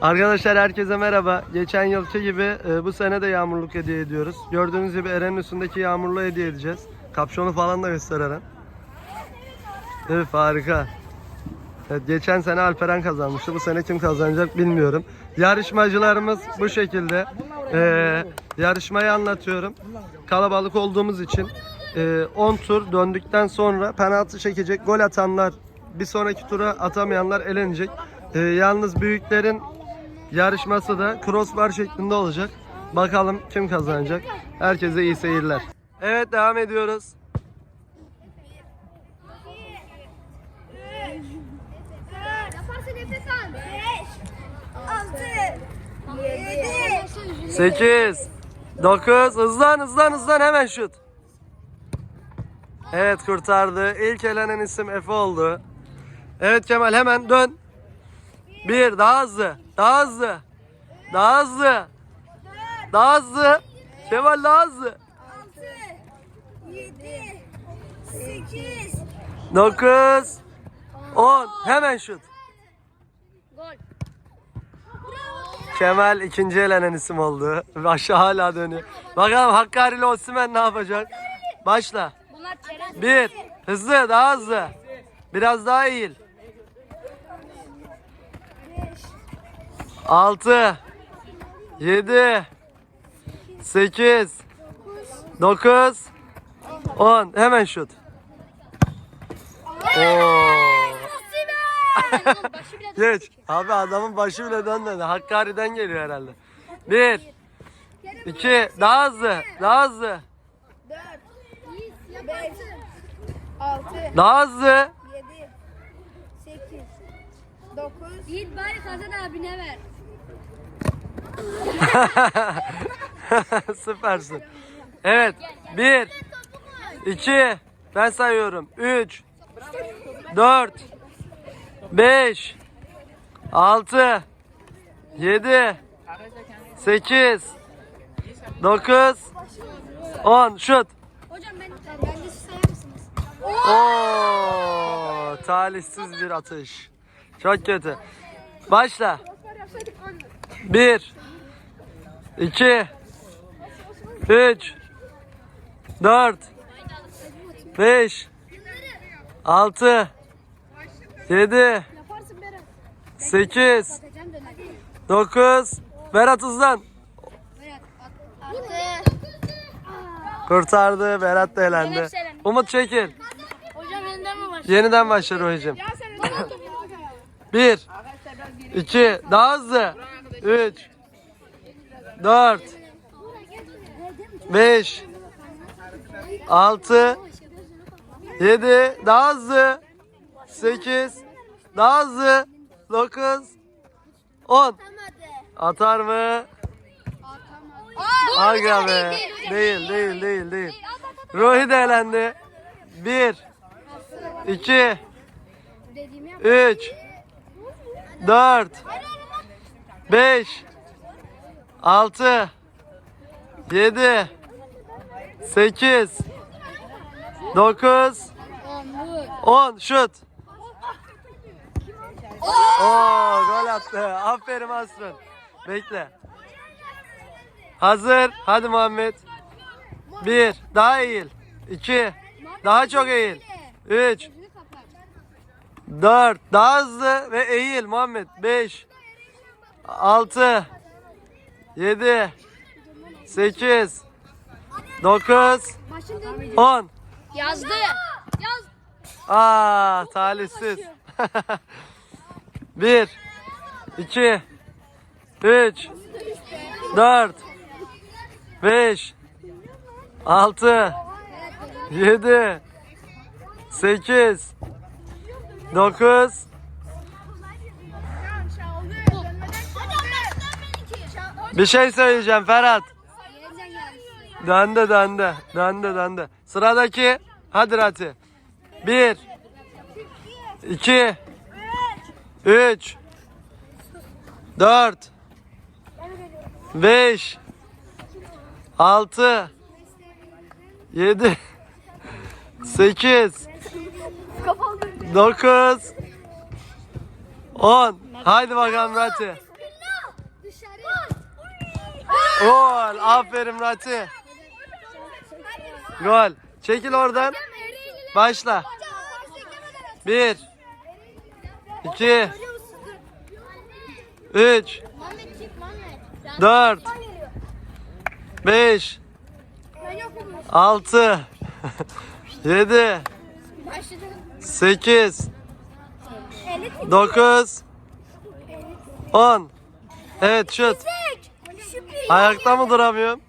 Arkadaşlar herkese merhaba. Geçen yılki gibi e, bu sene de yağmurluk hediye ediyoruz. Gördüğünüz gibi Eren'in üstündeki yağmurluğu hediye edeceğiz. Kapşonu falan da göster Eren. Evet harika. Evet, geçen sene Alperen kazanmıştı. Bu sene kim kazanacak bilmiyorum. Yarışmacılarımız bu şekilde. Ee, yarışmayı anlatıyorum. Kalabalık olduğumuz için e, 10 tur döndükten sonra penaltı çekecek. Gol atanlar bir sonraki tura atamayanlar elenecek. Ee, yalnız büyüklerin yarışması da crossbar şeklinde olacak. Bakalım kim kazanacak. Herkese iyi seyirler. Evet devam ediyoruz. Yaparsın nefes al. 5 6 7 8 9 hızlan hızlan hızlan hemen şut. Evet kurtardı. İlk elenen isim Efe oldu. Evet Kemal hemen dön. Bir daha hızlı. Daha hızlı. Daha hızlı. Daha hızlı. Kemal daha hızlı. 6 7 8 9 10 hemen şut. Gol. Kemal ikinci elenen isim oldu. Aşağı hala dönüyor. Bakalım Hakkari ile Osimhen ne yapacak? Başla. Bir. Hızlı, daha hızlı. Biraz daha eğil. Altı. Yedi. Sekiz. Dokuz. On. Hemen şut. Oo. Başı bile Geç. Abi adamın başı bile dönmedi. Hakkari'den geliyor herhalde. Bir. iki, Daha hızlı. Daha hızlı. 4 5 6 Daha hızlı. 7 8 9 Yiğit bari kazan abine ver. Süpersin. Evet. Bir. iki, Ben sayıyorum. Üç. Dört. Beş. Altı. Yedi. Sekiz. Dokuz. On. Şut. Hocam ben ben de sayar mısınız? Oo, talihsiz bir atış. Çok kötü. Başla. Bir, iki, üç, dört, beş, altı, yedi, sekiz, dokuz. Berat hızlan. Kurtardı. Berat da elendi. Umut çekil. Hocam yeniden mi başlıyor? Yeniden başla Ruhi'cim. Bir, iki, daha hızlı. Üç, dört, beş, altı, yedi, daha hızlı. Sekiz, daha hızlı. Dokuz, on. Atar mı? Aga be. Değil, değil, değil, değil. Ruhi de elendi. Bir, iki, Dediğimi yap. 3 4 5 6 7 8 9 10 şut. Oo gol attı. Aferin Asrın. Bekle. Hazır. Hadi Muhammed. 1 daha eğil. 2 daha çok eğil. 3 4 daha hızlı ve eğil Muhammed 5 6 7 8 9 Başım dönmüyor. 10 Yazdı. Yaz. Aa talihsiz. 1 2 3 4 5 6 7 8 9 Bir şey söyleyeceğim Ferhat. Döndü döndü. Döndü döndü. Sıradaki. Hadi Rati. 1 2 3 4 5 6 7 8 9 10 Haydi bakalım Rati. Gol. Aferin Rati. Gol. Çekil oradan. Başla. Bir. iki, Üç. Dört. Beş. Altı. Yedi. Sekiz. Dokuz. On. Evet şut. Ayakta mı duramıyorum?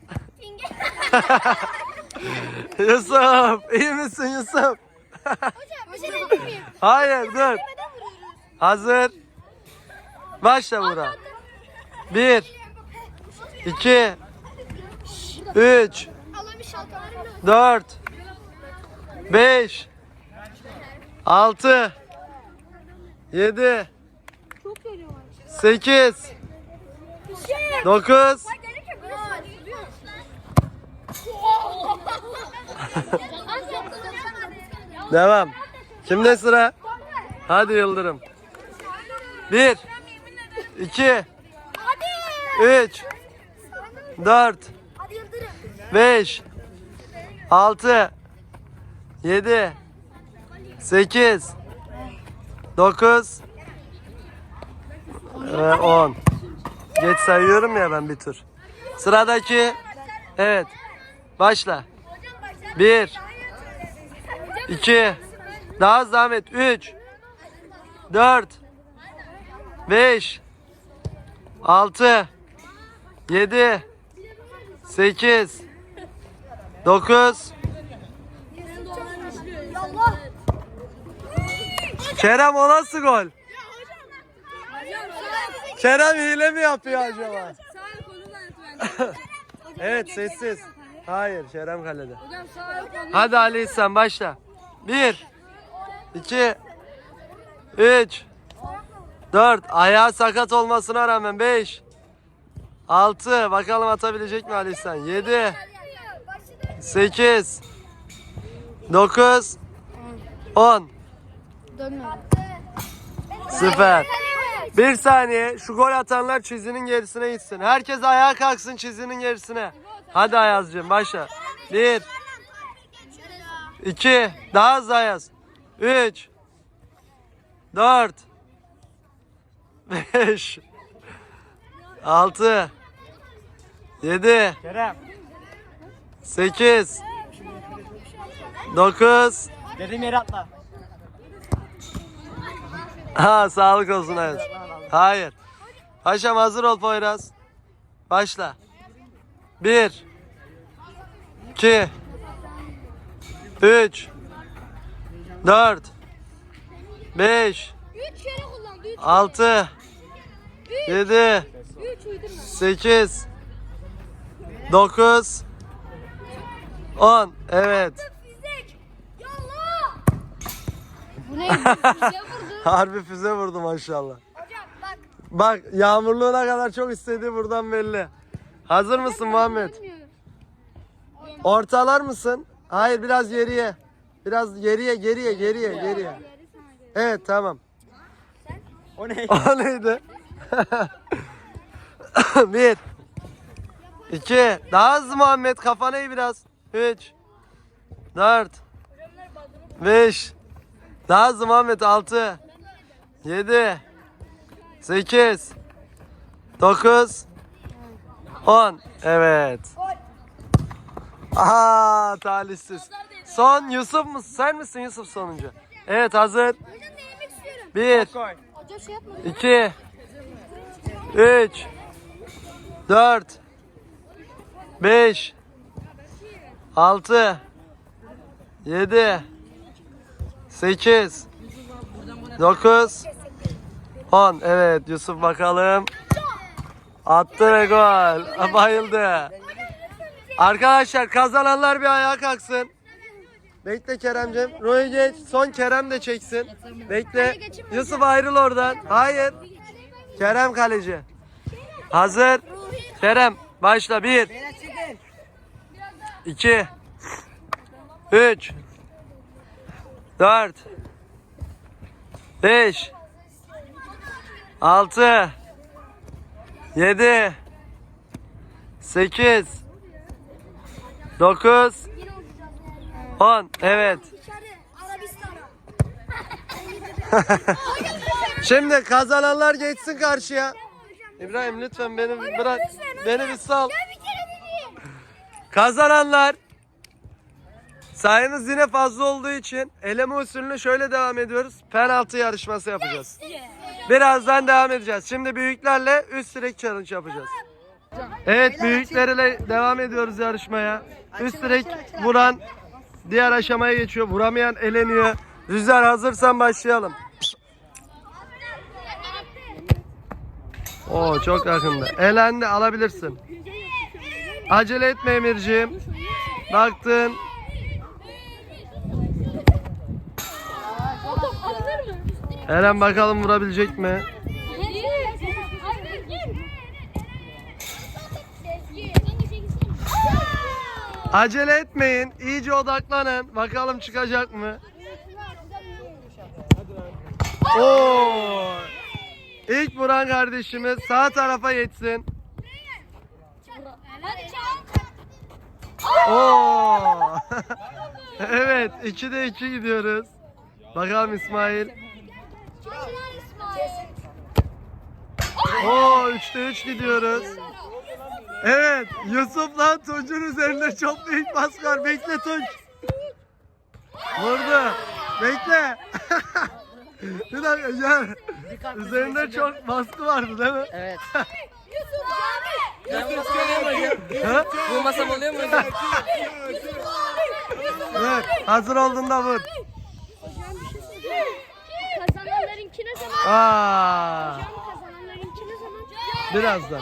Yusuf. iyi misin Yusuf? Hayır dur. Hazır. Başla Burak. Bir. iki, Üç. Dört. Beş. Altı. Yedi. Sekiz. Dokuz. Devam. Kimde sıra? Hadi Yıldırım. Bir. iki, Üç. Dört. Beş. Altı. Yedi. Sekiz. Dokuz. Ve on. Geç sayıyorum ya ben bir tur. Sıradaki. Evet. Başla. Bir. iki, Daha hızlı Ahmet. Üç. Dört. Beş. Altı. Yedi. Sekiz. Dokuz. Kerem o nasıl gol? Kerem hile mi yapıyor acaba? evet sessiz. Hayır Kerem kalede. Hadi Ali İhsan başla. Bir. iki, Üç. Dört. Ayağı sakat olmasına rağmen beş. Altı. Bakalım atabilecek mi Ali İhsan? Yedi. Sekiz. Dokuz. On. Süper. Bir saniye şu gol atanlar çizinin gerisine gitsin. Herkes ayağa kalksın çizinin gerisine. Hadi Ayaz'cığım başla. Bir. iki, Daha hızlı Ayaz. Üç. Dört. Beş. Altı. Yedi. Kerem. Sekiz. Dokuz. Dediğim yere atla. Ha sağlık olsun Ayaz. Hayır. Paşam hazır ol Poyraz. Başla. Bir. İki, Üç. Dört. Beş. Üç kere kullandı. Üç. Altı. Yedi. Üç uydurma. Sekiz. Dokuz. On. Evet. Fizik. Yallah. Bu ne? Bize vurdu. Harbi füze vurdu maşallah. Hocam bak. Bak yağmurluğuna kadar çok istediği buradan belli. Hazır mısın Muhammed? Ortalar mısın? Hayır biraz geriye. Biraz geriye geriye geriye geriye. Evet tamam. O ne? O neydi? Bir. iki. Daha hızlı Muhammed kafana eğ biraz. Üç. Dört. Beş. Daha hızlı Muhammed altı. Yedi. Sekiz. Dokuz. On. Evet. Aha talihsiz. Son Yusuf mu? Sen misin Yusuf sonuncu? Evet hazır. Bir. 2 3 4 5 6 7 8 9 10 Evet Yusuf bakalım. Attı ve gol. Bayıldı. Arkadaşlar kazananlar bir ayağa kalksın. Bekle Keremcim. Roy geç. Son Kerem de çeksin. Bekle. Yusuf ayrıl oradan. Hayır. Kerem kaleci. Hazır. Kerem başla. Bir. iki, Üç. Dört. Beş. Altı. Yedi. 8 9 10 Evet. Şimdi kazananlar geçsin karşıya. İbrahim lütfen beni bırak. Beni bir sal. Kazananlar sayınız yine fazla olduğu için eleme usulüne şöyle devam ediyoruz. Penaltı yarışması yapacağız. Birazdan devam edeceğiz. Şimdi büyüklerle üst direk challenge yapacağız. Evet büyüklerle devam ediyoruz yarışmaya. Üst direk vuran diğer aşamaya geçiyor. Vuramayan eleniyor. Rüzgar hazırsan başlayalım. Oo çok yakında. Elendi alabilirsin. Acele etme Emirciğim. Baktın. Eren bakalım vurabilecek mi? Acele etmeyin. İyice odaklanın. Bakalım çıkacak mı? Oo! İlk vuran kardeşimiz sağ tarafa geçsin. Oo! evet, 2'de 2 gidiyoruz. Bakalım İsmail. Oo, 3'te 3 gidiyoruz. Evet, Yusuf'la Tunç'un üzerinde çok büyük baskı var. Bekle Tunç. Vurdu. Bekle. Bir dakika gel. Üzerinde çok baskı vardı değil mi? Evet. Ha? Bulmasam oluyor mu hocam? Evet, hazır olduğunda vur. Kazananlarınki ne zaman? Aa, Kazananlarınki ne zaman? birazdan.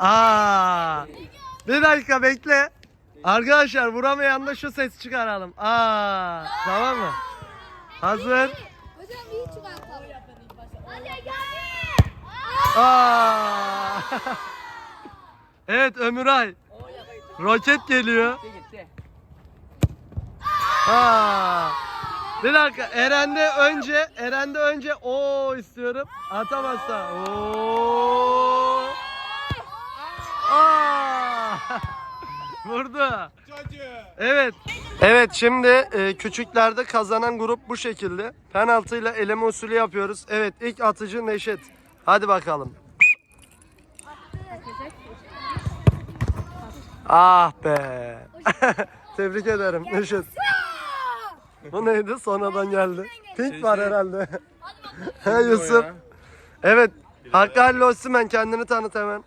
Aa, bir dakika bekle. Arkadaşlar vuramayan da şu ses çıkaralım. Aa, tamam mı? Hazır. Hocam iyi çıkartalım. Hadi gel. Aa. evet Ömüray. Roket geliyor. Gitti. Aa. Bir dakika Eren'de önce Eren'de önce o istiyorum. Atamazsa. Oo. Vurdu. Evet. Evet şimdi e, küçüklerde kazanan grup bu şekilde. Penaltıyla eleme usulü yapıyoruz. Evet ilk atıcı Neşet. Hadi bakalım. Ah be. Tebrik ederim Neşet. Bu neydi? Sonradan geldi. Pink var herhalde. He Yusuf. Evet. Hakkı Halil Osman kendini tanıt hemen.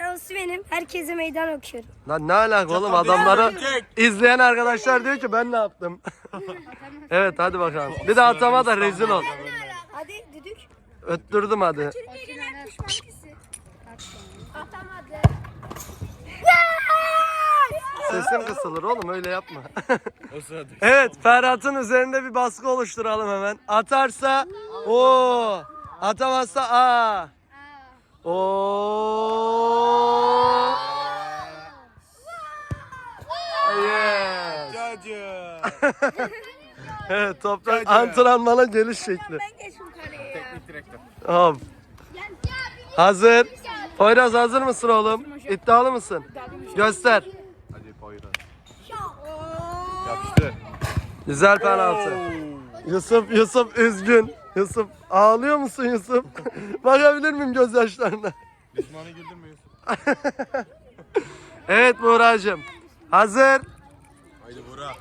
Ben benim. Herkese meydan okuyorum. Lan ne alaka oğlum adamları izleyen arkadaşlar diyor ki ben ne yaptım? evet hadi bakalım. Bir de atama da rezil ol. Hadi düdük. Öttürdüm hadi. Pişmankisi. Sesin kısılır oğlum öyle yapma. evet Ferhat'ın üzerinde bir baskı oluşturalım hemen. Atarsa o, atamazsa a. O. Yes. evet toprak antrenmana geliş şekli. Ben geçim kaleye ya. Hop. Hazır. Poyraz hazır mısın oğlum? İddialı mısın? Göster. Güzel penaltı. Yusuf, Yusuf üzgün. Yusuf ağlıyor musun Yusuf? Bakabilir miyim gözyaşlarına? Düşmanı güldün mü Yusuf? Evet Buğra'cığım. Hazır. Haydi Burak.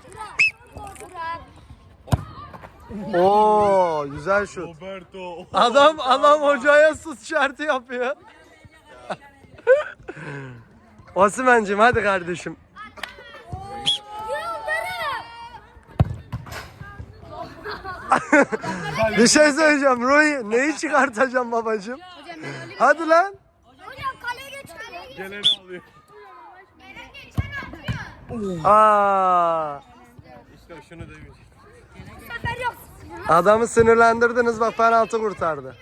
Oo güzel şut. Roberto. Adam adam hocaya sus şartı yapıyor. Osman'cığım hadi kardeşim. Bir şey söyleyeceğim Roy. Neyi çıkartacağım babacığım? Hadi lan. Hocam kaleye geç kaleye geç. Geleni alıyor. Aa, İşte şunu demeyecek. Bu sefer yok. adamı sinirlendirdiniz bak penaltı kurtardı.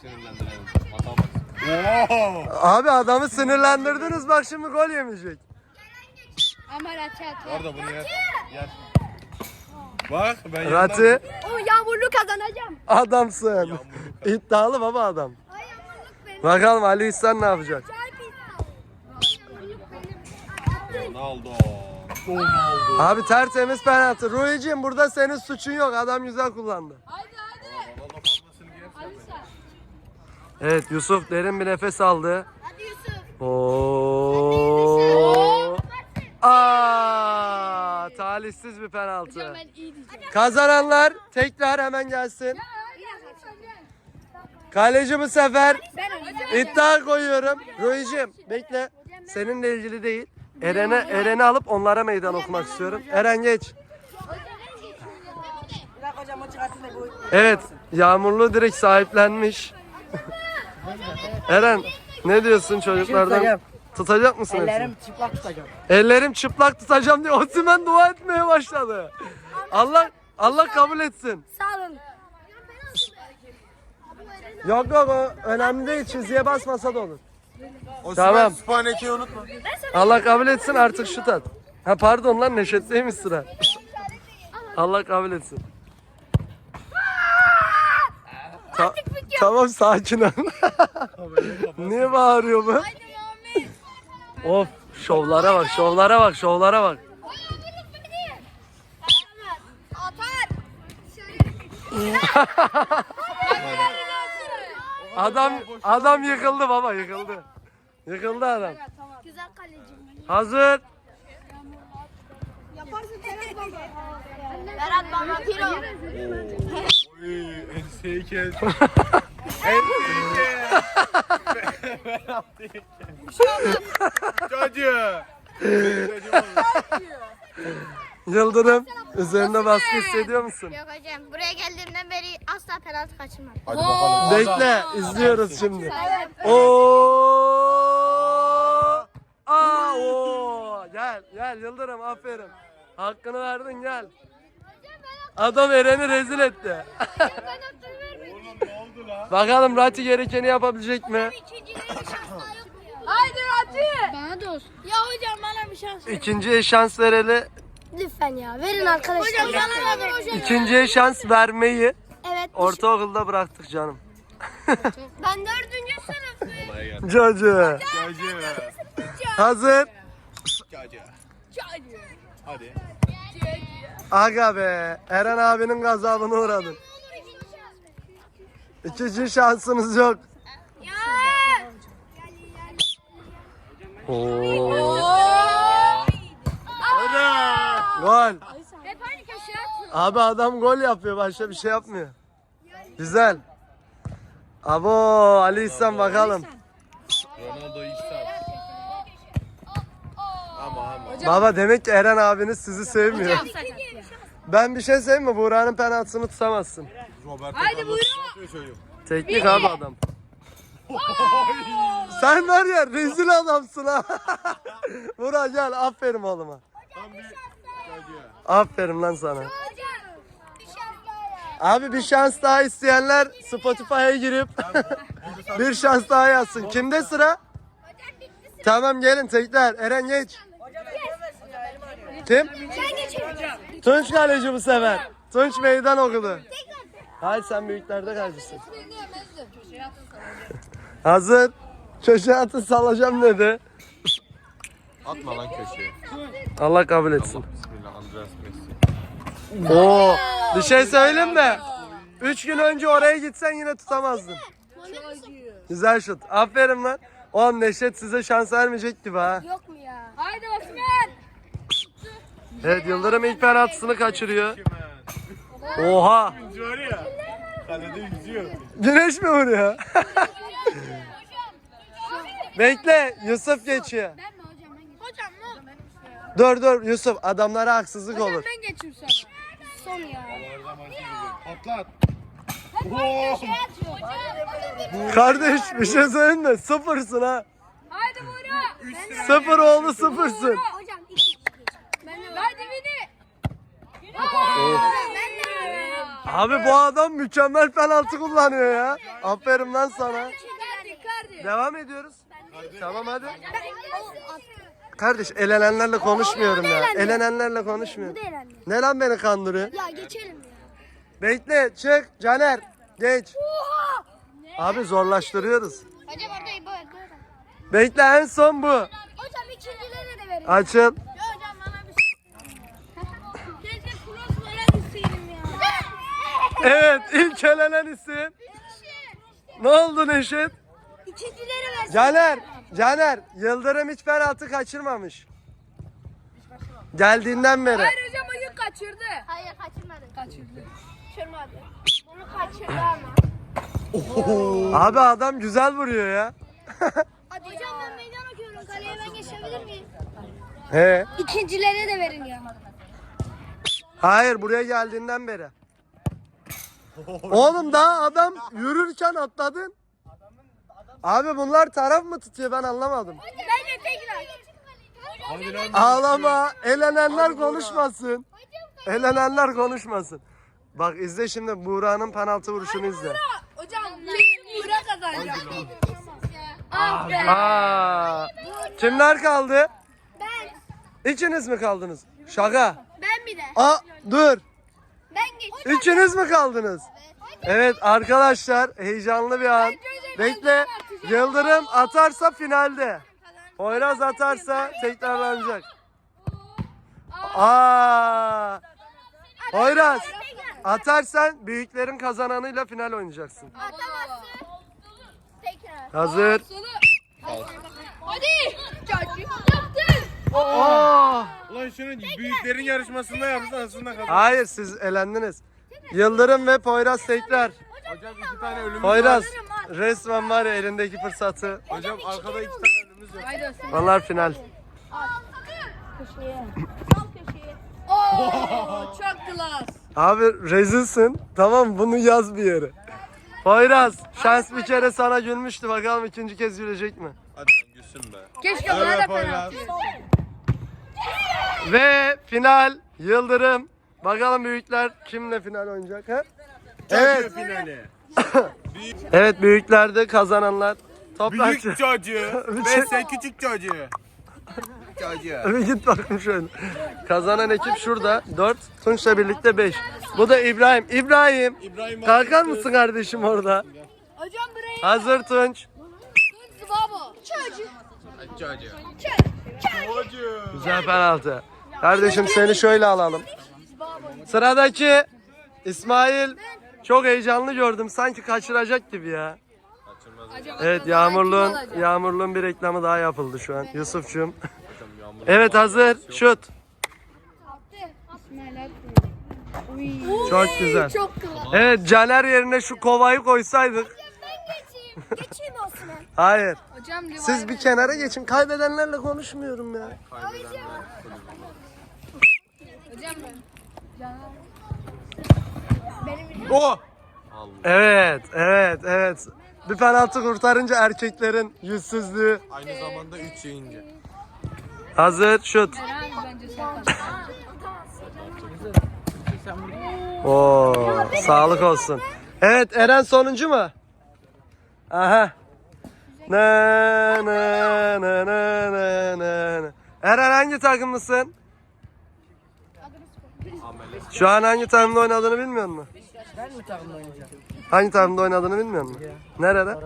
Sinirlendirelim. Oo. Abi adamı sinirlendirdiniz bak şimdi gol yemeyecek. Ama Raçat. Orada bunu yer. Yer. Bak ben Rati O yağmurlu kazanacağım. adamsın. İddialı baba adam. Ay yağmurluk benim. Bakalım Ali İhsan ne yapacak? Çay pizza. Yağmurluk benim. Ronaldo. Ronaldo. Abi tertemiz penaltı. Ruhi'cim burada senin suçun yok. Adam güzel kullandı. Ronaldo formasını giyersen ben. Evet Yusuf derin bir nefes aldı. Hadi Yusuf. Oo. Aa, talihsiz bir penaltı. Kazananlar tekrar hemen gelsin. Kaleci bu sefer iddia koyuyorum. Ruhi'cim bekle. Seninle ilgili değil. Eren'e Eren'i alıp onlara meydan okumak istiyorum. Eren geç. Evet, Yağmurlu direkt sahiplenmiş. Eren, ne diyorsun çocuklardan? Tutacak mısın hepsini? Ellerim çıplak tutacağım. Ellerim çıplak tutacağım diye Osimhen dua etmeye başladı. Allah Allah kabul etsin. Sağ olun. Yok yok o önemli değil çizgiye basmasa da olur. Osman Tamam. Spaneke'yi unutma. Allah kabul etsin artık şut at. Ha pardon lan Neşet'teymiş sıra. Allah kabul etsin. Ta- tamam sakin ol. Niye bağırıyor bu? Of şovlara bak şovlara bak şovlara bak. Adam adam yıkıldı baba yıkıldı. Yıkıldı adam. Güzel kalecim. Hazır. Yaparsın Berat Baba. Berat Baba. Oy, enseyi kes. enseyi kes. Penaltıyı kes. Çocuğu. Çocuğum oldu. Yıldırım üzerine baskı hissediyor musun? Yok hocam buraya geldiğimden beri asla penaltı kaçırmam. Hadi bakalım. Bekle izliyoruz şimdi. Oo! Aa, oo! Gel gel Yıldırım aferin. Hakkını verdin gel. Adam Eren'i rezil etti. Oğlum ne oldu lan? Bakalım Rati gerekeni yapabilecek mi? Haydi Rati. Bana da olsun. Ya hocam bana bir şans verin. İkinciye şans vereli, Lütfen ya verin arkadaşlar. Hocam bana da bir hocam. ikinciye şans vermeyi Evet. ortaokulda bıraktık canım. Ben dördüncü sınıfım. Çocuğu. Çocuğu. Hazır. Çocuğu. Hadi. Aga be. Eren abinin gazabına uğradın. İkinci şansınız yok. Ya. Oo. Gol. Hep aynı köşeye atıyor. Abi adam gol yapıyor başka bir şey yapmıyor. Güzel. Abo Ali İhsan bakalım. Ronaldo İhsan. Ama ama. Baba demek ki Eren abiniz sizi sevmiyor. Ben bir şey söyleyeyim mi? Buğra'nın penaltısını tutamazsın. Roberto Haydi buyurun. Teknik abi adam. Sen var ya rezil adamsın ha. Buğra gel aferin oğluma. Aferin lan sana. Abi bir şans daha isteyenler Spotify'a girip bir şans daha yazsın. Kimde sıra? Tamam gelin tekrar. Eren geç. Kim? Tunç kaleci bu sefer. Tunç meydan okudu. Hayır sen büyüklerde kalecisin. Hazır. Köşe atı salacağım dedi. Atma lan köşeye. Allah kabul etsin. Bismillah Andreas Messi. Oo, bir şey söyleyeyim mi? Üç gün önce oraya gitsen yine tutamazdın. Güzel şut. Aferin lan. Oğlum Neşet size şans vermeyecek gibi ha. Yok mu ya? Haydi Osman. Evet Yıldırım ilk penaltısını kaçırıyor. Oha. Yüzü var ya. Kalede yüzüyor. Güneş mi vuruyor? Bekle Yusuf geçiyor. Ben mi hocam? Ben hocam ne oldu? Dur dur Yusuf adamlara haksızlık olur. Ben geçeyim sana. Son ya. Patlat. Oo. Kardeş bir şey söyleyeyim mi? Sıfırsın ha. Haydi Buğra. Sıfır oğlu sıfırsın. Hocam iki. Ben de Haydi Vini. Abi bu adam mükemmel penaltı kullanıyor ya. Aferin lan sana. Devam ediyoruz. Tamam hadi. Kardeş elenenlerle konuşmuyorum ya. Elenenlerle konuşmuyorum. Ne lan beni kandırıyor? Ya geçelim ya. Bekle çık Caner. Geç. Abi zorlaştırıyoruz. Bekle en son bu. Hocam ikincilere de verin. Açıl. Evet ilk elenen isim. Ne oldu Neşet? İkincileri versin. Caner. Caner. Yıldırım hiç penaltı kaçırmamış. Geldiğinden beri. Hayır hocam o gün kaçırdı. Hayır kaçırmadı. Kaçırdı. Kaçırmadı. Bunu kaçırdı ama. Abi adam güzel vuruyor ya. Hocam ben meydan okuyorum. Kaleye ben geçebilir miyim? He. İkincilere de verin ya. Hayır buraya geldiğinden beri. Oğlum daha adam yürürken atladın. Abi bunlar taraf mı tutuyor ben anlamadım. Bence tekrar. Hadi lan. Ağlama. Elenenler konuşmasın. Elenenler konuşmasın. Bak izle şimdi Buğra'nın penaltı vuruşunu izle. Hocam Buğra kazanacak. Ah be. Aa, kimler kaldı? Ben. İkiniz mi kaldınız? Şaka. Ben bir de. Aa dur. Ben geç. İkiniz mi kaldınız? Evet arkadaşlar heyecanlı bir an. Bekle. Yıldırım atarsa finalde. Poyraz atarsa tekrarlanacak. Aa! Poyraz atarsan büyüklerin kazananıyla final oynayacaksın. Atamazsın. Tekrar. Hazır. Hadi. Çocuk! Ulan şunu büyüklerin yarışmasında yapsın aslında kazan. Hayır siz elendiniz. Yıldırım ve Poyraz tekrar. Hocam iki tane ölümümüz Poyraz var. resmen var ya elindeki fırsatı. Hocam arkada iki tane ölümümüz var. Haydi. Onlar final. Oo çok klas. Abi rezilsin. Tamam bunu yaz bir yere. Poyraz şans bir kere sana gülmüştü. Bakalım ikinci kez gülecek mi? Hadi lan gülsün be. Keşke bana da Poyraz. Ve final Yıldırım. Bakalım büyükler kimle final oynayacak ha? Evet. Evet. finali. Evet büyüklerde kazananlar. Toprak. Büyük çocuğu ve sen küçük çocuğu. Çocuğu. Bir git bakayım şöyle. Kazanan ekip şurada. 4. Tunç'la birlikte 5. Bu da İbrahim. İbrahim. İbrahim Kalkar mısın kardeşim orada? Hocam burayı. Hazır Tunç. Babo. Çocuk. Çocuğu. Çocuğu. Güzel penaltı. Kardeşim seni şöyle alalım. Sıradaki İsmail. Çok heyecanlı gördüm. Sanki kaçıracak gibi ya. Evet Yağmurluğun Yağmurluğun bir reklamı daha yapıldı şu an. Yusuf'cum. Evet hazır. Şut. Çok güzel. Çok klas. Evet Caner yerine şu kovayı koysaydık. Ben geçeyim. Geçeyim olsun. Hayır. Hocam Levi. Siz bir kenara geçin. Kaybedenlerle konuşmuyorum ya. Hocam Oh. Evet, evet, evet. Bir penaltı kurtarınca erkeklerin yüzsüzlüğü. Aynı zamanda 3 yayıncı. Hazır, şut. Oo, sağlık olsun. Evet, Eren sonuncu mu? Aha. Na na na na na na. na. Eren hangi takımlısın? Şu an hangi takımda oynadığını bilmiyor musun? Ben mi takımda oynayacağım? Hangi takımda oynadığını bilmiyor musun? Nerede?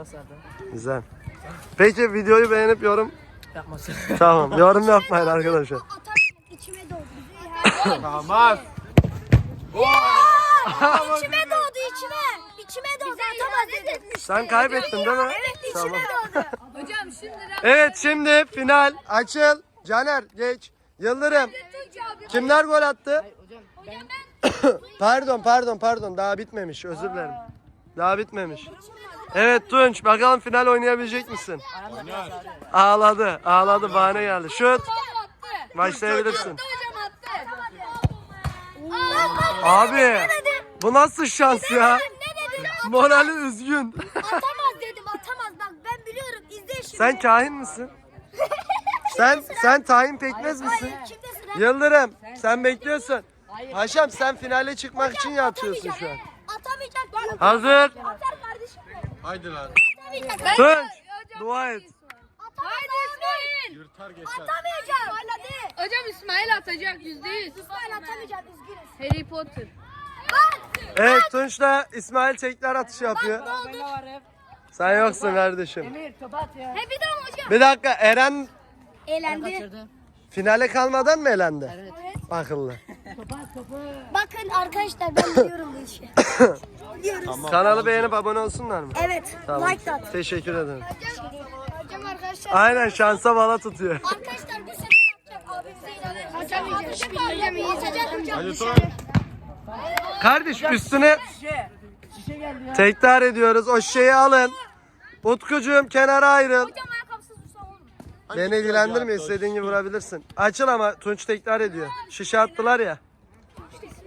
Güzel. Peki videoyu beğenip yorum Yapmasın. tamam. Yorum yapmayın arkadaşlar. Atar içime doğdu. Tamam. içime doğdu içime. İçime doğdu. Atamaz dedim. Sen kaybettin değil mi? Evet Tamam. içime doğdu. Hocam şimdi Evet şimdi final. Açıl. Caner geç. Yıldırım. Kimler gol attı? pardon pardon pardon daha bitmemiş özür dilerim. Daha bitmemiş. Evet Tunç bakalım final oynayabilecek misin? Ağladı ağladı bahane geldi. Şut attı. başlayabilirsin. Hocam attı. Abi bu nasıl şans ya? Morali üzgün. Atamaz dedim atamaz. Bak ben biliyorum. İzle şimdi. Sen kahin misin? Sen sen tahin pekmez misin? Kimde sıra? Yıldırım sen bekliyorsun. Paşam sen finale çıkmak için yatıyorsun şu an. Atamayacak. Hazır. Atar kardeşim. Haydi lan. Atamayacak. Tunç. Dua et. Haydi İsmail. Yırtar geçer. Atamayacak. Hadi. Hocam İsmail atacak yüzde yüz. İsmail atamayacak. Üzgünüz. Harry Potter. Evet Tunç'la İsmail tekrar atış yapıyor. Ben. Sen yoksun kardeşim. Emir topu at ya. He bir daha hocam. Bir dakika Eren Eğlendi. Kaçırdı. finale kalmadan mı elendi? Evet. Akıllı. At topu. Bakın arkadaşlar ben biliyorum bu işi. Biliyoruz. Kanalı beğenip abone olsunlar mı? Evet. Tamam. Like at. Teşekkür ederim. Hocam arkadaşlar. Aynen şansa bala tutuyor. Arkadaşlar bu sefer yapacak abimize inanın. Hocam yiyecek. Hocam. Hocam dışarı. Kardeş üstüne Şişe. Şişe geldi ya. tekrar ediyoruz. O şişeyi alın. Utkucuğum kenara ayrıl. Hocam ayakkabısız olur mu? Beni ilgilendirmiyor. istediğin gibi vurabilirsin. Açıl ama Tunç tekrar ediyor. Şişe attılar ya.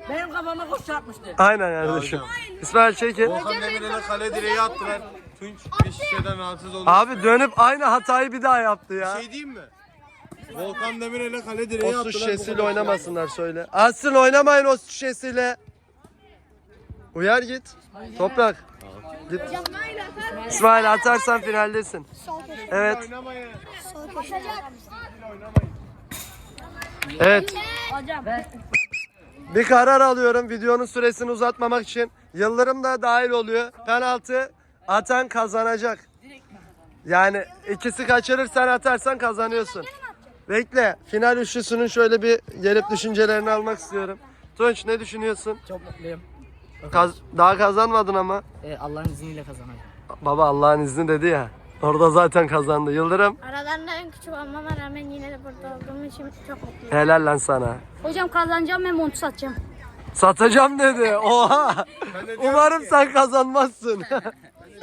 Benim kafama koş çarpmıştı. Aynen kardeşim. İsmail çekil. Volkan Demirel'e kale direği attılar. Tunç bir şişeden rahatsız oldu. Abi dönüp aynı hatayı bir daha yaptı ya. Şey diyeyim mi? Volkan Demirel'e kale direği O su şişesiyle oynamasınlar söyle. Asıl oynamayın o su şişesiyle. Uyar git. Toprak. Git. İsmail atarsan finaldesin. Evet. Oynamayın. Evet. Hocam. Bir karar alıyorum videonun süresini uzatmamak için. Yıldırım da dahil oluyor. Penaltı atan kazanacak. Yani ikisi kaçırır sen atarsan kazanıyorsun. Bekle. Final üçlüsünün şöyle bir gelip düşüncelerini almak istiyorum. Tunç ne düşünüyorsun? Çok mutluyum. Kaz- daha kazanmadın ama. Ee, Allah'ın izniyle kazanacağım. Baba Allah'ın izni dedi ya. Orada zaten kazandı. Yıldırım Aralarında en küçük olmama rağmen yine de burada olduğum için çok mutluyum. helal lan sana. Hocam kazanacağım ve montu satacağım. Satacağım dedi. Oha. Umarım sen kazanmazsın.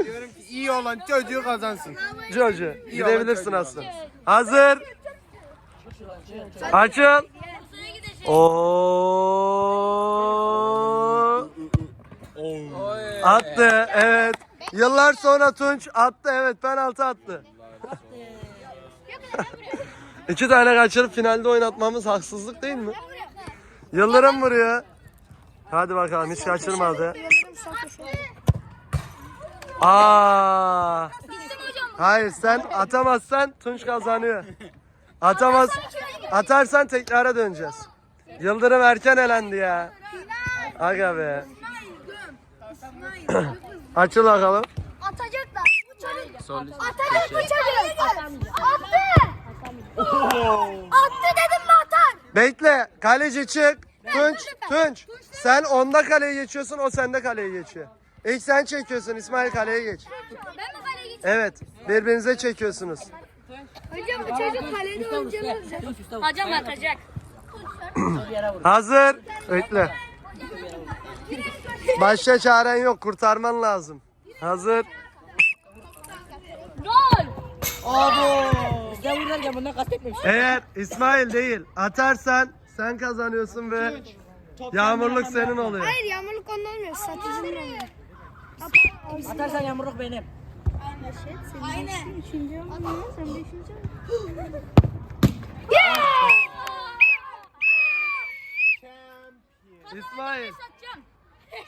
Diyorum ki iyi olan çocuğu kazansın. Jojo gidebilirsin çocuğu. aslında. Hazır. Açıl. Oo. Attı evet. Yıllar sonra Tunç attı evet penaltı attı. İki tane kaçırıp finalde oynatmamız haksızlık değil mi? Yıldırım vuruyor. Hadi bakalım hiç kaçırmadı. Aa. Hayır sen atamazsan Tunç kazanıyor. Atamaz. Atarsan tekrara döneceğiz. Yıldırım erken elendi ya. Aga be. Açıl bakalım. Atacaklar. Bu çocuk. Atacak bu çocuk. Attı. Attı dedim mi atar? Bekle. Kaleci çık. Tunç. Tunç. Sen onda kaleye geçiyorsun o sende kaleye geçiyor. İlk sen çekiyorsun İsmail kaleye geç. Ben mi kaleye geçeyim? Evet. Birbirinize çekiyorsunuz. Hocam bu çocuk kalede oyuncağı olacak. Hocam atacak. Hazır. Bekle. Başka çaren yok. Kurtarman lazım. Hazır. Gol. Bizde vururken bundan kastetmemiş. Eğer İsmail değil atarsan sen kazanıyorsun ve yağmurluk senin oluyor. Hayır yağmurluk onda olmuyor. Satıcının oluyor. Atarsan yağmurluk benim. Aynen. Üçüncü olmuyor. Sen beşinci İsmail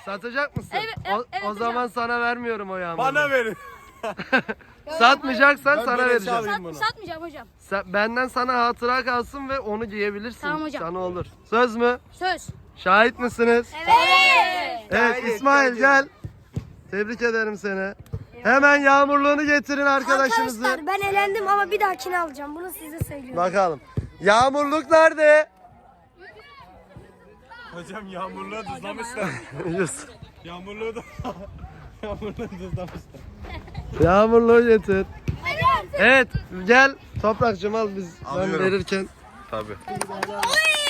satacak mısın? Evet, evet, o, evet o zaman sana vermiyorum o yağmurluğu. Bana verin. Satmayacaksan Ben sana vereceğim. bunu. Satmayacağım hocam. Sen, benden sana hatıra kalsın ve onu giyebilirsin. Tamam hocam. Sana olur. Söz mü? Söz. Şahit misiniz? Evet. Evet Gayet İsmail gel. Tebrik ederim seni. Hemen yağmurluğunu getirin arkadaşınızı. Arkadaşlar ben elendim ama bir dahakini alacağım. Bunu size söylüyorum. Bakalım. Yağmurluk nerede? Hocam yağmurluğu tuzlamışlar. Yusuf. Yağmurluğu da... Yağmurluğu tuzlamışlar. Yağmurluğu getir. Evet gel. Toprakçım al biz ben Alıyorum. verirken. Tabii. Oy